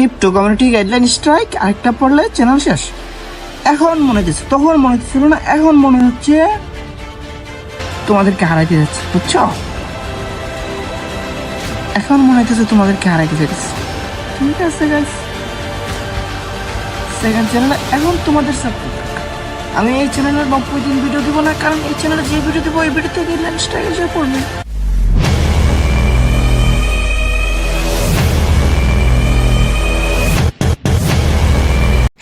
Active to community guideline strike আরেকটা পড়লে channel শেষ। এখন মনে হচ্ছে তখন মনে হচ্ছিল না, এখন মনে হচ্ছে তোমাদেরকে হারাইতে যাচ্ছে, বুঝছ? এখন মনে হচ্ছে তোমাদেরকে হারাইতে যাচ্ছে ঠিক আছে গাইস সেকেন্ড চ্যানেলে এখন তোমাদের সাপোর্ট আমি এই চ্যানেলের নব্বই দিন ভিডিও দিব না, কারণ এই চ্যানেলে যে ভিডিও দিব এই ভিডিওতে গাইডলাইন স্ট্রাইক পড়বে।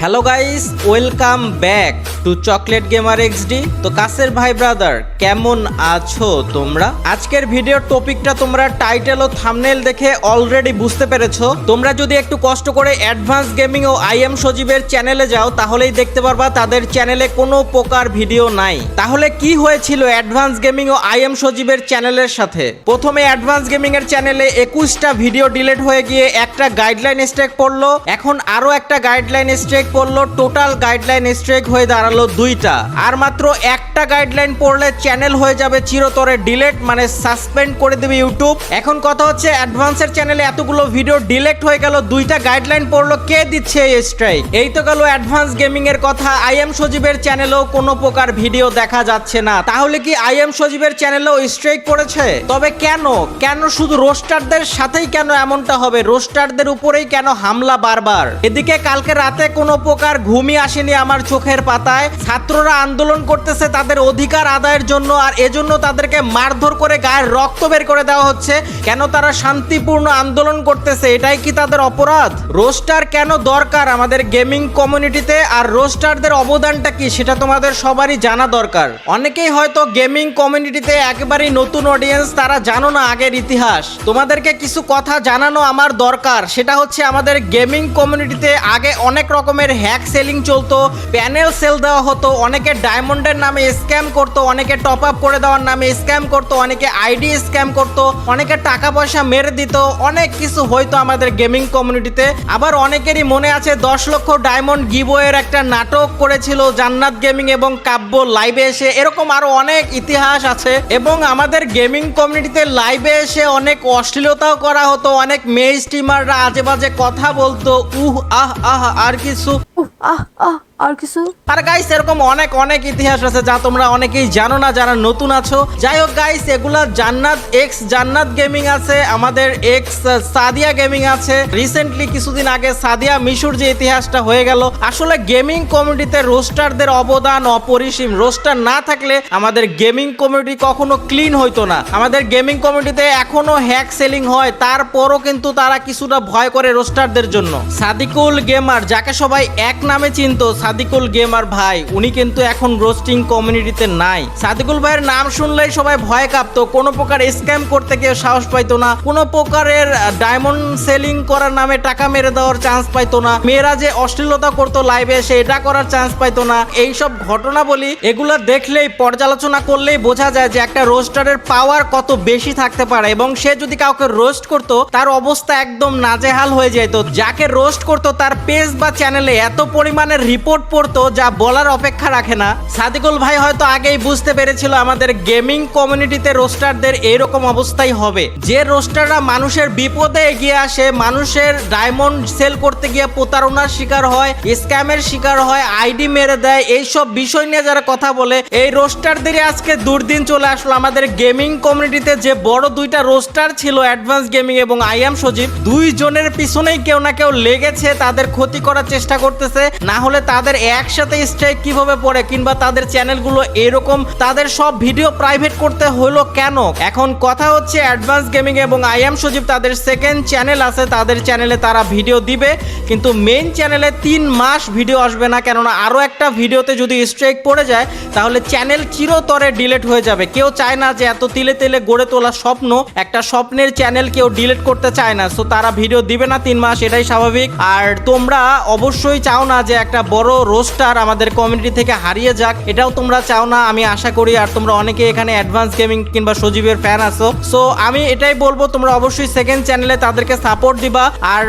Hello guys welcome back to chocolate gamer XD তো কাসের ভাই ব্রাদার কেমন আছো তোমরা? আজকের ভিডিওর টপিকটা তোমরা টাইটেল ও থামনেল দেখে অলরেডি বুঝতে পেরেছ। তোমরা যদি একটু কষ্ট করে অ্যাডভান্স গেমিং ও আইএম সজীবের চ্যানেলে যাও, তাহলেই দেখতে পারবা তাদের চ্যানেলে কোনো প্রকার ভিডিও নাই। তাহলে কি হয়েছিল অ্যাডভান্স গেমিং ও আইএম সজীবের চ্যানেলের সাথে? প্রথমে অ্যাডভান্স গেমিং এর চ্যানেলে একুশটা ভিডিও ডিলিট হয়ে গিয়ে একটা গাইডলাইন স্ট্রেক পড়ল। এখন আরও একটা গাইডলাইন স্ট্রেক পড়ল টোটাল গাইডলাইন স্ট্রেক হয়ে দাঁড়াল দুইটা। আর মাত্র একটা গাইডলাইন পড়লে চ্যানেল হয়ে যাবে চিরতরে ডিলেট মানে সাসপেন্ড করে দেবে ইউটিউব এখন কথা হচ্ছে অ্যাডভান্সের চ্যানেলে এতগুলো ভিডিও ডিলেট হয়ে গেল, দুইটা গাইডলাইন পড়ল, কে দিচ্ছে এই স্ট্রাইক এই তো গেল অ্যাডভান্স গেমিং এর কথা। আই এম সজীবের চ্যানেলেও কোনো প্রকার ভিডিও দেখা যাচ্ছে না। তাহলে কি আই এম সজীবের চ্যানেলেও স্ট্রাইক পড়েছে? তবে কেন? কেন শুধু রোস্টারদের সাথেই কেন এমনটা হবে? রোস্টারদের উপরেই কেন হামলা বারবার? এদিকে কালকে রাতে কোনো প্রকার ঘুমই আসেনি আমার চোখের পাতায়। ছাত্ররা আন্দোলন করতেছে তাদের অধিকার আদায়ের জন্য আর এজন্য তাদেরকে মারধর করে গায়ের রক্ত বের করে দেওয়া হচ্ছে। কেন তারা শান্তিপূর্ণ আন্দোলন করতেছে? এটাই কি তাদের অপরাধ? রোস্টার কেন দরকার আমাদের গেমিং কমিউনিটিতে? আর রোস্টারদের অবদানটা কি সেটা তোমাদের সবারই জানা দরকার। অনেকেই হয়তো গেমিং কমিউনিটিতে একেবারেই নতুন অডিয়েন্স, তারা জানো না আগের ইতিহাস। তোমাদেরকে কিছু কথা জানানো আমার দরকার। সেটা হচ্ছে আমাদের গেমিং কমিউনিটিতে আগে অনেক রকমের হ্যাক সেলিং চলতো প্যানেল সেল দেওয়া হতো, অনেকে ডায়মন্ডের নামে স্ক্যাম করতো, অনেকে টপ আপ করে দেওয়ার নামে স্ক্যাম করতো, অনেকে আইডি স্ক্যাম করতো, অনেকে টাকা পয়সা মেরে দিত, অনেক কিছু হয়তো আমাদের গেমিং কমিউনিটিতে আবার অনেকেরই মনে আছে, দশ লক্ষ ডায়মন্ড গিবোয়ের একটা নাটক করেছিল জান্নাত গেমিং এবং কাব্য লাইভে এসে। এরকম আরও অনেক ইতিহাস আছে এবং আমাদের গেমিং কমিউনিটিতে লাইভে এসে অনেক অশ্লীলতাও করা হতো, অনেক মেয়ে স্টিমাররা আজে বাজে কথা বলতো, উহ, আহ আহ, আর কিছু উহ, আহ আহ আর কিছু? আর গাইস এরকম অনেক অনেক ইতিহাস আছে যা তোমরা অনেকেই জানো না, যারা নতুন আছো। যাই হোক গাইস এগুলা জান্নাত এক্স জান্নাত গেমিং আছে, আমাদের এক্স সাদিয়া গেমিং আছে। রিসেন্টলি কিছুদিন আগে সাদিয়া মিশুর যে ইতিহাসটা হয়ে গেল, আসলে গেমিং কমিউনিটিতে রোস্টারদের অবদান অপরিসীম। রোস্টার না থাকলে আমাদের গেমিং কমিউনিটি কখনো ক্লিন হইতো না। আমাদের গেমিং কমিউনিটিতে এখনও হ্যাক সেলিং হয়, তারপরও কিন্তু তারা কিছুটা ভয় করে রোস্টারদের জন্য। সাদিকুল গেমার যাকে সবাই এক নামে চিনতো সাদিকুল গেমার ভাই, উনি কিন্তু এখন রোস্টিং কমিউনিটিতে নাই। সাদিকুল ভাইয়ের নাম শুনলেই সবাই ভয় কাঁপতো, কোনো প্রকার স্ক্যাম করতে কেউ সাহস পাইতো না, কোনো প্রকারের ডায়মন্ড সেলিং করার নামে টাকা মেরে দেওয়ার চান্স পাইতো না, মেয়েরা যে অশ্লীলতা করতো লাইভে এসে এটা করার চান্স পাইতো না। এইসব ঘটনা বলি, এগুলো দেখলেই, পর্যালোচনা করলেই বোঝা যায় যে একটা রোস্টারের পাওয়ার কত বেশি থাকতে পারে এবং সে যদি কাউকে রোস্ট করতো, তার অবস্থা একদম নাজেহাল হয়ে যেত। যাকে রোস্ট করতো, তার পেজ বা চ্যানেলে এত পরিমাণে রিপোর্ট পড়তো যা বলার অপেক্ষা রাখে না। সাদিকুল ভাই হয়তো আগেই বুঝতে পেরেছিল আমাদের গেমিং কমিউনিটিতে রোস্টারদের এইরকম অবস্থাই হবে। যে রোস্টাররা মানুষের বিপদে এগিয়ে আসে, মানুষের ডায়মন্ড সেল করতে গিয়ে প্রতারণার শিকার হয়, স্ক্যামের শিকার হয়, আইডি মেরে দেয়, এইসব বিষয় নিয়ে যারা কথা বলে, এই রোস্টারদেরই আজকে দুর্দিন চলে আসলো। আমাদের গেমিং কমিউনিটিতে যে বড় দুইটা রোস্টার ছিল, অ্যাডভান্স গেমিং এবং আই এম সজীব, দুইজনের পিছনেই কেউ না কেউ লেগেছে, তাদের ক্ষতি করার চেষ্টা করতেছে। না হলে তাদের একসাথে স্ট্রাইক কীভাবে পড়ে কিংবা তাদের চ্যানেলগুলো এরকম, তাদের সব ভিডিও প্রাইভেট করতে হলো কেন? এখন কথা হচ্ছে অ্যাডভান্স গেমিং এবং আই এম সজীব, তাদের সেকেন্ড চ্যানেল আছে, তাদের চ্যানেলে তারা ভিডিও দিবে, কিন্তু মেইন চ্যানেলে তিন মাস ভিডিও আসবে না, কেননা আরও একটা ভিডিওতে যদি স্ট্রাইক পড়ে যায়, তাহলে চ্যানেল চিরতরে ডিলেট হয়ে যাবে। কেউ চায় না যে এত তিলে তিলে গড়ে তোলা স্বপ্ন, একটা স্বপ্নের চ্যানেল কেউ ডিলেট করতে চায় না। সো তারা ভিডিও দিবে না তিন মাস, এটাই স্বাভাবিক। আর তোমরা অবশ্যই চাও না যে একটা বড় রোস্টার আমাদের কমিউনিটি থেকে হারিয়ে যাক। এটাও তোমরা চাও না, আমি আশা করি, আর তোমরা অনেকে এখানে অ্যাডভান্স গেমিং কিংবা সজীবের ফ্যান আছো। সো আমি এটাই বলব, তোমরা অবশ্যই সেকেন্ড চ্যানেলে তাদেরকে সাপোর্ট দিবা। আর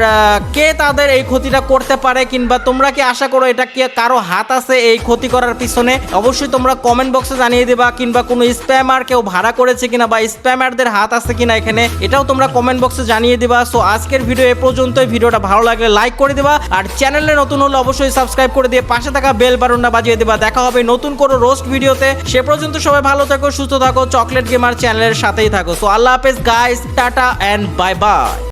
কে তাদের এই ক্ষতিটা করতে পারে কিংবা তোমরা কি আশা করো এটা কি কারও হাত আছে এই ক্ষতি করার পিছনে, অবশ্যই তোমরা কমেন্ট বক্সে জানিয়ে দিবা কিংবা কোনো স্প্যামার কেউ ভাড়া করেছে কিনা বা স্প্যামারদের হাত আছে কিনা এখানে, এটাও তোমরা কমেন্ট বক্সে জানিয়ে দিবা। সো আজকের ভিডিও এ পর্যন্তই। ভিডিওটা ভালো লাগলে লাইক করে দিবা। আর চ্যানেলে নতুন হলে অবশ্যই সাবস্ক্রাইব করে দিয়ে পাশে থাকা বেল বাটনটা বাজিয়ে দেবা। দেখা হবে নতুন কোনো রোস্ট ভিডিওতে সে পর্যন্ত সবাই ভালো থাকো, সুস্থ থাকো চকলেট গেমার চ্যানেলের সাথেই থাকো। সো আল্লাহ হাফেজ guys tata and bye bye